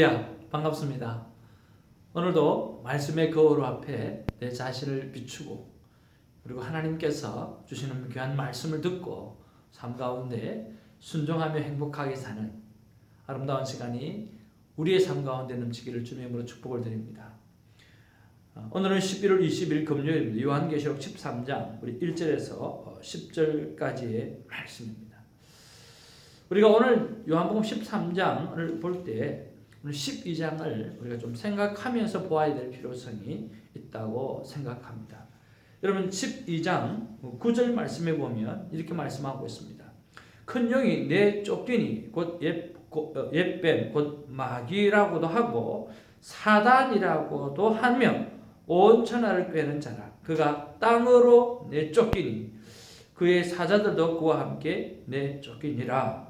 야 반갑습니다. 오늘도 말씀의 거울 앞에 내 자신을 비추고 그리고 하나님께서 주시는 귀한 말씀을 듣고 삶 가운데 순종하며 행복하게 사는 아름다운 시간이 우리의 삶 가운데 넘치기를 주님으로 축복을 드립니다. 어, 오늘은 11월 20일 금요일 요한계시록 13장 우리 1절에서 10절까지의 말씀입니다. 우리가 오늘 요한복음 13장을 볼때 오늘 12장을 우리가 좀 생각하면서 보아야 될 필요성이 있다고 생각합니다. 여러분 12장 9절 말씀에 보면 이렇게 말씀하고 있습니다. 큰 영이 내 쫓기니 곧 옛, 어, 옛뱀 곧 마귀라고도 하고 사단이라고도 하며 온 천하를 꿰는 자라 그가 땅으로 내 쫓기니 그의 사자들도 그와 함께 내 쫓기니라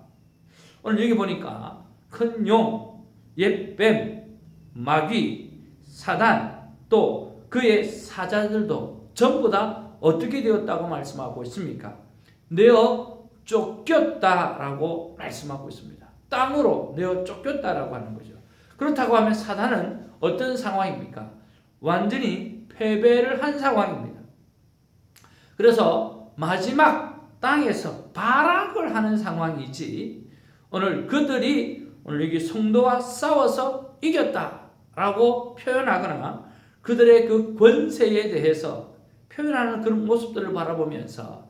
오늘 여기 보니까 큰 용 옛뱀, 마귀, 사단, 또 그의 사자들도 전부 다 어떻게 되었다고 말씀하고 있습니까? 내어 쫓겼다라고 말씀하고 있습니다. 땅으로 내어 쫓겼다라고 하는 거죠. 그렇다고 하면 사단은 어떤 상황입니까? 완전히 패배를 한 상황입니다. 그래서 마지막 땅에서 발악을 하는 상황이지 오늘 그들이 오늘 여기 성도와 싸워서 이겼다라고 표현하거나 그들의 그 권세에 대해서 표현하는 그런 모습들을 바라보면서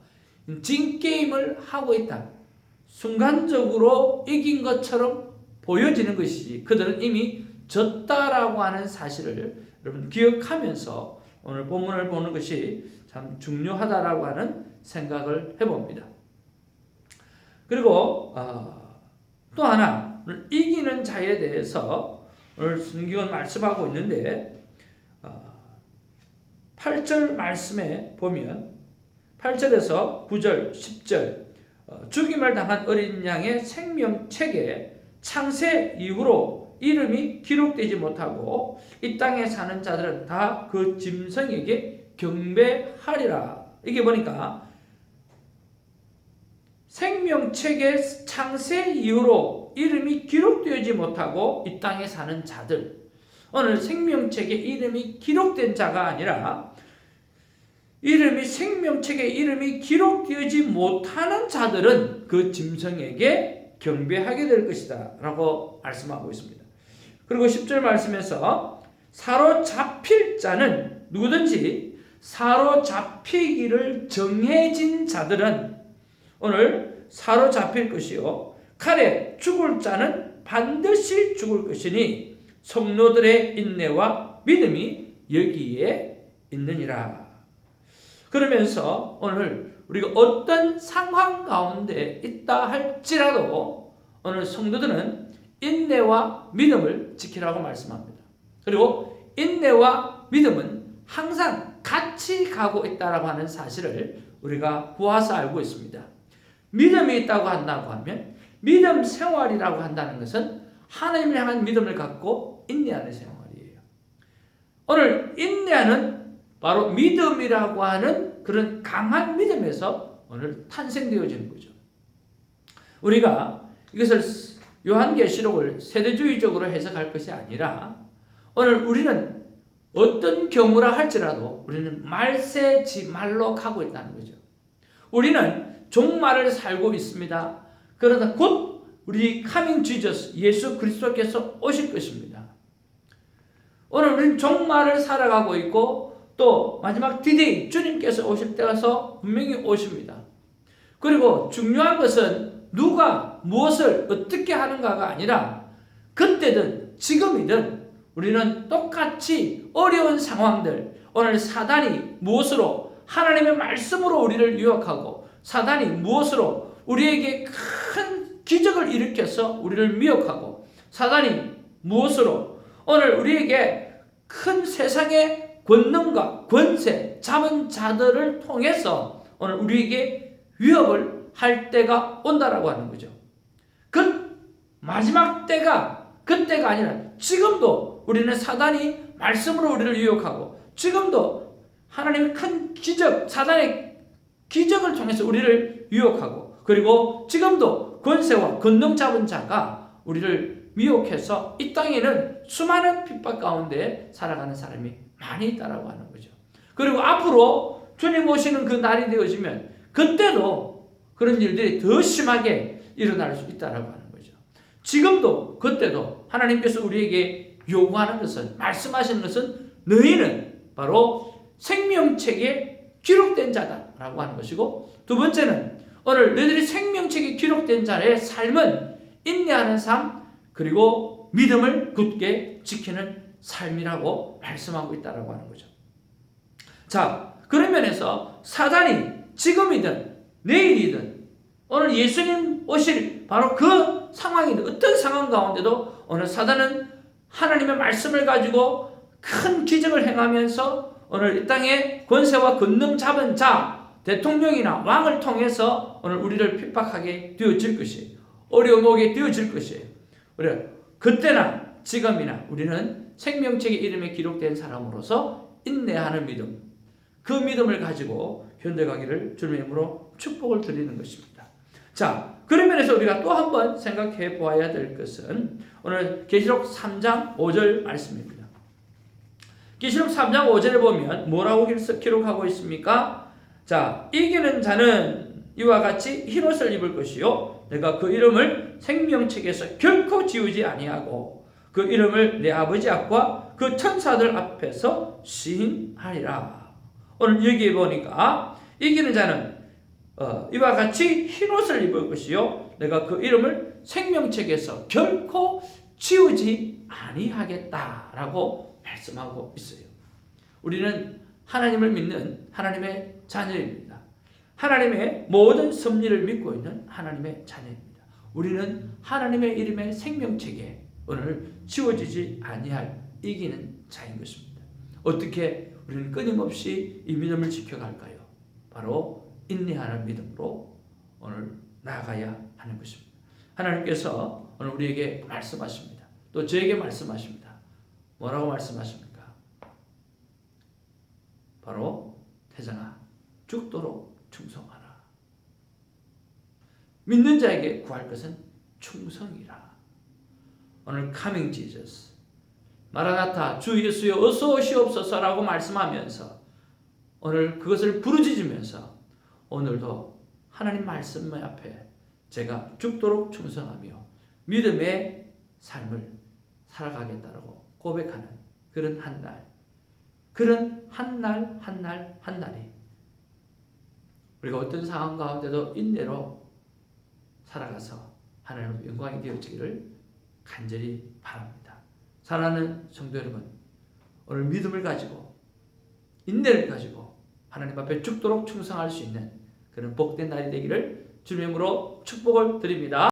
진 게임을 하고 있다. 순간적으로 이긴 것처럼 보여지는 것이지 그들은 이미 졌다라고 하는 사실을 여러분 기억하면서 오늘 본문을 보는 것이 참 중요하다라고 하는 생각을 해봅니다. 그리고 어, 또 하나 이기는 자에 대해서 오늘 성경은 말씀하고 있는데 8절 어, 말씀에 보면 8절에서 9절, 10절 어, 죽임을 당한 어린 양의 생명책에 창세 이후로 이름이 기록되지 못하고 이 땅에 사는 자들은 다 그 짐승에게 경배하리라. 이게 보니까 생명책의 창세 이후로 이름이 기록되지 못하고 이 땅에 사는 자들 오늘 생명책에 이름이 기록된 자가 아니라 이름이 생명책에 이름이 기록되지 못하는 자들은 그 짐승에게 경배하게 될 것이다 라고 말씀하고 있습니다. 그리고 10절 말씀에서 사로잡힐 자는 누구든지 사로잡히기를 정해진 자들은 오늘 사로잡힐 것이요. 칼에 죽을 자는 반드시 죽을 것이니 성도들의 인내와 믿음이 여기에 있느니라. 그러면서 오늘 우리가 어떤 상황 가운데 있다 할지라도 오늘 성도들은 인내와 믿음을 지키라고 말씀합니다. 그리고 인내와 믿음은 항상 같이 가고 있다라고 하는 사실을 우리가 보아서 알고 있습니다. 믿음이 있다고 한다고 하면 믿음 생활이라고 한다는 것은 하나님을 향한 믿음을 갖고 인내하는 생활이에요. 오늘 인내하는 바로 믿음이라고 하는 그런 강한 믿음에서 오늘 탄생되어지는 거죠. 우리가 이것을 요한계시록을 세대주의적으로 해석할 것이 아니라 오늘 우리는 어떤 경우라 할지라도 우리는 말세지 말로 가고 있다는 거죠. 우리는 종말을 살고 있습니다. 그러다 곧 우리 카밍 지저스 예수 그리스도께서 오실 것입니다. 오늘 우리는 종말을 살아가고 있고 또 마지막 디데이 주님께서 오실 때가서 분명히 오십니다. 그리고 중요한 것은 누가 무엇을 어떻게 하는가가 아니라 그때든 지금이든 우리는 똑같이 어려운 상황들 오늘 사단이 무엇으로 하나님의 말씀으로 우리를 유혹하고 사단이 무엇으로 우리에게 큰 기적을 일으켜서 우리를 미혹하고 사단이 무엇으로 오늘 우리에게 큰 세상의 권능과 권세 잡은 자들을 통해서 오늘 우리에게 위협을 할 때가 온다라고 하는 거죠. 그 마지막 때가 그때가 아니라 지금도 우리는 사단이 말씀으로 우리를 유혹하고 지금도 하나님의 큰 기적 사단의 기적을 통해서 우리를 유혹하고 그리고 지금도 권세와 권능 잡은 자가 우리를 미혹해서 이 땅에는 수많은 핍박 가운데 살아가는 사람이 많이 있다라고 하는 거죠. 그리고 앞으로 주님 오시는 그 날이 되어지면 그때도 그런 일들이 더 심하게 일어날 수 있다라고 하는 거죠. 지금도 그때도 하나님께서 우리에게 요구하는 것은 말씀하시는 것은 너희는 바로 생명책에 기록된 자다라고 하는 것이고 두 번째는 오늘 너희들이 생명책에 기록된 자의 삶은 인내하는 삶 그리고 믿음을 굳게 지키는 삶이라고 말씀하고 있다라고 하는 거죠. 자, 그런 면에서 사단이 지금이든 내일이든 오늘 예수님 오실 바로 그 상황이든 어떤 상황 가운데도 오늘 사단은 하나님의 말씀을 가지고 큰 기적을 행하면서 오늘 이 땅에 권세와 권능 잡은 자 대통령이나 왕을 통해서 오늘 우리를 핍박하게 되어질 것이 어려움 오게 되어질 것이에요. 그때나 지금이나 우리는 생명책의 이름에 기록된 사람으로서 인내하는 믿음 그 믿음을 가지고 현대가기를 주님의 이름으로 축복을 드리는 것입니다. 자, 그런 면에서 우리가 또 한 번 생각해 보아야 될 것은 오늘 계시록 3장 5절 말씀입니다. 계시록 3장 5절에 보면 뭐라고 기록하고 있습니까? 자, 이기는 자는 이와 같이 흰옷을 입을 것이요 내가 그 이름을 생명책에서 결코 지우지 아니하고 그 이름을 내 아버지 앞과 그 천사들 앞에서 시인하리라. 오늘 여기에 보니까 이기는 자는 어, 이와 같이 흰옷을 입을 것이요 내가 그 이름을 생명책에서 결코 지우지 아니하겠다라고 말씀하고 있어요. 우리는 하나님을 믿는 하나님의 자녀입니다. 하나님의 모든 섭리를 믿고 있는 하나님의 자녀입니다. 우리는 하나님의 이름의 생명책에 오늘 지워지지 아니할 이기는 자인 것입니다. 어떻게 우리는 끊임없이 이 믿음을 지켜갈까요? 바로 인내하는 믿음으로 오늘 나아가야 하는 것입니다. 하나님께서 오늘 우리에게 말씀하십니다. 또 저에게 말씀하십니다. 뭐라고 말씀하십니까? 바로 태정아 죽도록 충성하라. 믿는 자에게 구할 것은 충성이라. 오늘 coming Jesus 마라나타 주 예수여 어서 오시옵소서라고 말씀하면서 오늘 그것을 부르짖으면서 오늘도 하나님 말씀 앞에 제가 죽도록 충성하며 믿음의 삶을 살아가겠다라고 고백하는 그런 한 날, 그런 한 날, 한 날, 한 날이 우리가 어떤 상황 가운데도 인내로 살아가서 하나님 영광이 되어지기를 간절히 바랍니다. 사랑하는 성도 여러분, 오늘 믿음을 가지고 인내를 가지고 하나님 앞에 죽도록 충성할 수 있는 그런 복된 날이 되기를 주님으로 축복을 드립니다.